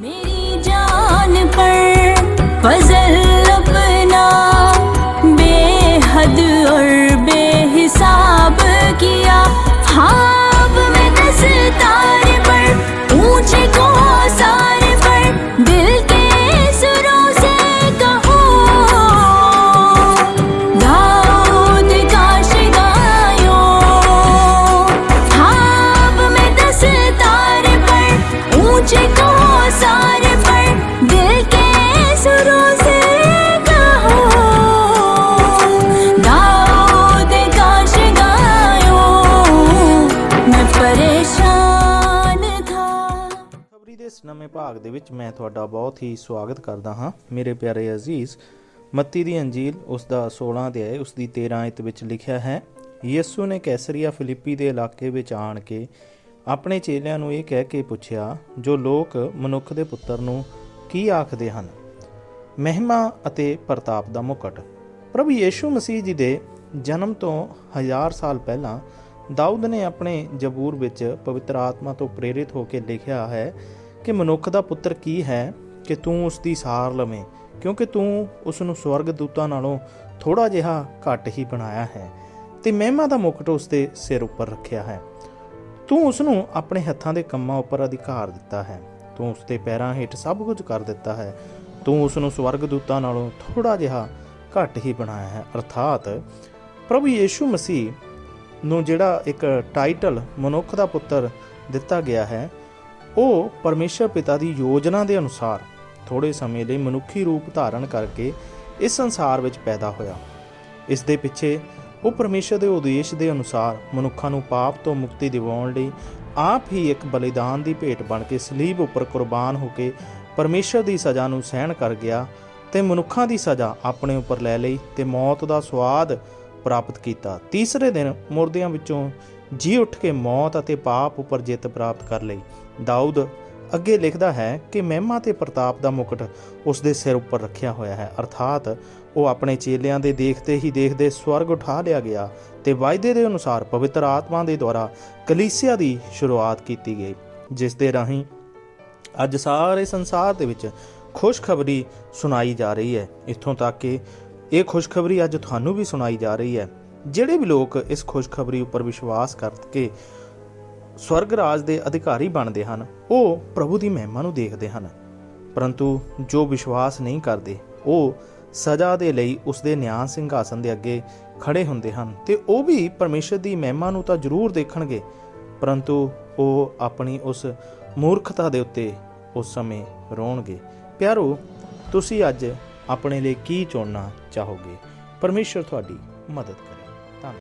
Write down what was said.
मेरी जान पर फजल अपना बेहद और बेहिसाब किया। ख्वाब को सारे पर दिल के सुरों से कहो दाऊद का शिगायो मैं परेशान था ਖਬਰੀ ਦੇ ਇਸ ਨਵੇਂ ਭਾਗ ਦੇ ਵਿੱਚ ਮੈਂ ਤੁਹਾਡਾ ਬਹੁਤ ਹੀ ਸਵਾਗਤ ਕਰਦਾ ਹਾਂ ਮੇਰੇ ਪਿਆਰੇ ਅਜ਼ੀਜ਼ ਮੱਤੀ ਦੀ ਅੰਜੀਲ ਉਸ ਦਾ 16 ਅਧਿਆਇ ਉਸ ਦੀ 13 ਆਇਤ ਵਿੱਚ ਲਿਖਿਆ ਹੈ ਯਿਸੂ ਨੇ ਕੈਸਰੀਆ ਫਿਲਿੱਪੀ ਦੇ ਇਲਾਕੇ ਵਿੱਚ ਆਣ ਕੇ ਆਪਣੇ ਚੇਲਿਆਂ ਨੂੰ ਇਹ ਕਹਿ ਕੇ ਪੁੱਛਿਆ, ਜੋ ਲੋਕ ਮਨੁੱਖ ਦੇ ਪੁੱਤਰ ਨੂੰ ਕੀ ਆਖਦੇ ਹਨ? ਮਹਿਮਾ ਅਤੇ ਪ੍ਰਤਾਪ ਦਾ ਮੁਕਟ। ਪ੍ਰਭੂ ਯੀਸ਼ੂ ਮਸੀਹ ਜੀ ਦੇ ਜਨਮ ਤੋਂ ਹਜ਼ਾਰ ਸਾਲ ਪਹਿਲਾਂ ਦਾਊਦ ਨੇ ਆਪਣੇ ਜਬੂਰ ਵਿੱਚ ਪਵਿੱਤਰ ਆਤਮਾ ਤੋਂ ਪ੍ਰੇਰਿਤ ਹੋ ਕੇ ਲਿਖਿਆ ਹੈ ਕਿ ਮਨੁੱਖ ਦਾ ਪੁੱਤਰ ਕੀ ਹੈ ਕਿ ਤੂੰ ਉਸ ਦੀ ਸਾਰ ਲਵੇਂ, ਕਿਉਂਕਿ ਤੂੰ ਉਸ ਨੂੰ ਸਵਰਗ ਦੂਤਾਂ ਨਾਲੋਂ ਥੋੜਾ ਜਿਹਾ ਘੱਟ ਹੀ ਬਣਾਇਆ ਹੈ ਤੇ ਮਹਿਮਾ ਦਾ ਮੁਕਟ ਉਸ ਦੇ ਸਿਰ ਉੱਪਰ ਰੱਖਿਆ ਹੈ। ਤੂੰ ਉਸ ਨੂੰ ਆਪਣੇ ਹੱਥਾਂ ਦੇ ਕੰਮਾਂ ਉੱਪਰ ਅਧਿਕਾਰ ਦਿੱਤਾ ਹੈ। ਤੂੰ ਉਸ ਦੇ ਪੈਰਾਂ ਹੇਠ ਸਭ ਕੁਝ ਕਰ ਦਿੱਤਾ ਹੈ। ਤੂੰ ਉਸ ਨੂੰ ਸਵਰਗ ਦੂਤਾਂ ਨਾਲੋਂ ਥੋੜਾ ਜਿਹਾ ਘੱਟ ਹੀ ਬਣਾਇਆ ਹੈ। ਅਰਥਾਤ, ਪ੍ਰਭੂ ਯੀਸ਼ੂ ਮਸੀਹ ਨੂੰ ਜਿਹੜਾ ਇੱਕ ਟਾਈਟਲ ਮਨੁੱਖ ਦਾ ਪੁੱਤਰ ਦਿੱਤਾ ਗਿਆ ਹੈ, ਉਹ ਪਰਮੇਸ਼ਰ ਪਿਤਾ ਦੀ ਯੋਜਨਾ ਦੇ ਅਨੁਸਾਰ ਥੋੜੇ ਸਮੇਂ ਲਈ ਮਨੁੱਖੀ ਰੂਪ ਧਾਰਨ ਕਰਕੇ ਇਸ ਸੰਸਾਰ ਵਿੱਚ ਪੈਦਾ ਹੋਇਆ। ਇਸ ਦੇ ਪਿੱਛੇ ਉਹ ਪਰਮੇਸ਼ਰ ਦੇ ਉਦੇਸ਼ ਦੇ ਅਨੁਸਾਰ ਮਨੁੱਖਾਂ ਨੂੰ ਪਾਪ ਤੋਂ ਮੁਕਤੀ ਦਿਵਾਉਣ ਲਈ ਆਪ ਹੀ ਇੱਕ ਬਲੀਦਾਨ ਦੀ ਭੇਟ ਬਣ ਕੇ ਸਲੀਬ ਉੱਪਰ ਕੁਰਬਾਨ ਹੋ ਕੇ ਪਰਮੇਸ਼ਰ ਦੀ ਸਜ਼ਾ ਨੂੰ ਸਹਿਣ ਕਰ ਗਿਆ ਤੇ ਮਨੁੱਖਾਂ ਦੀ ਸਜ਼ਾ ਆਪਣੇ ਉੱਪਰ ਲੈ ਲਈ ਤੇ ਮੌਤ ਦਾ ਸਵਾਦ ਪ੍ਰਾਪਤ ਕੀਤਾ। ਤੀਸਰੇ ਦਿਨ ਮੁਰਦਿਆਂ ਵਿੱਚੋਂ ਜੀ ਉੱਠ ਕੇ ਮੌਤ ਅਤੇ ਪਾਪ ਉੱਪਰ ਜਿੱਤ ਪ੍ਰਾਪਤ ਕਰ ਲਈ। ਦਾਊਦ ਅੱਗੇ ਲਿਖਦਾ ਹੈ ਕਿ ਮਹਿਮਾ ਤੇ ਪ੍ਰਤਾਪ ਦਾ ਮੁਕਟ ਉਸ ਦੇ ਸਿਰ ਉੱਪਰ ਰੱਖਿਆ ਹੋਇਆ ਹੈ। ਅਰਥਾਤ ਉਹ ਆਪਣੇ ਚੇਲਿਆਂ ਦੇ ਦੇਖਦੇ ਹੀ ਦੇਖਦੇ ਸਵਰਗ ਉਠਾ ਲਿਆ ਗਿਆ ਤੇ ਵਾਅਦੇ ਦੇ ਅਨੁਸਾਰ ਪਵਿੱਤਰ ਆਤਮਾ ਦੇ ਦੁਆਰਾ ਕਲੀਸਿਆ ਦੀ ਸ਼ੁਰੂਆਤ ਕੀਤੀ ਗਈ, ਜਿਸ ਦੇ ਰਾਹੀਂ ਅੱਜ ਸਾਰੇ ਸੰਸਾਰ ਦੇ ਵਿੱਚ ਖੁਸ਼ਖਬਰੀ ਸੁਣਾਈ ਜਾ ਰਹੀ ਹੈ। ਇੱਥੋਂ ਤੱਕ ਕਿ ਇਹ ਖੁਸ਼ਖਬਰੀ ਅੱਜ ਤੁਹਾਨੂੰ ਵੀ ਸੁਣਾਈ ਜਾ ਰਹੀ ਹੈ। ਜਿਹੜੇ ਵੀ ਲੋਕ ਇਸ ਖੁਸ਼ਖਬਰੀ ਉੱਪਰ ਵਿਸ਼ਵਾਸ ਕਰਕੇ ਸਵਰਗ ਰਾਜ ਦੇ ਅਧਿਕਾਰੀ ਬਣਦੇ ਹਨ। ਉਹ ਪ੍ਰਭੂ ਦੀ ਮਹਿਮਾ ਨੂੰ ਦੇਖਦੇ ਹਨ। ਪਰੰਤੂ ਜੋ ਵਿਸ਼ਵਾਸ ਨਹੀਂ ਕਰਦੇ, ਉਹ ਸਜ਼ਾ ਦੇ ਲਈ ਉਸ ਦੇ ਨਿਆਂ ਸਿੰਘਾਸਨ ਦੇ ਅੱਗੇ ਖੜੇ ਹੁੰਦੇ ਹਨ ਤੇ ਉਹ ਵੀ ਪਰਮੇਸ਼ਰ ਦੀ ਮਹਿਮਾ ਨੂੰ ਤਾਂ ਜ਼ਰੂਰ ਦੇਖਣਗੇ। ਪਰੰਤੂ ਉਹ ਆਪਣੀ ਉਸ ਮੂਰਖਤਾ ਦੇ ਉੱਤੇ ਉਸ ਸਮੇਂ ਰੋਣਗੇ। ਪਿਆਰੋ, ਤੁਸੀਂ ਅੱਜ ਆਪਣੇ ਲਈ ਕੀ ਚੁਣਨਾ ਚਾਹੋਗੇ? ਪਰਮੇਸ਼ਰ ਤੁਹਾਡੀ ਮਦਦ ਕਰੇ।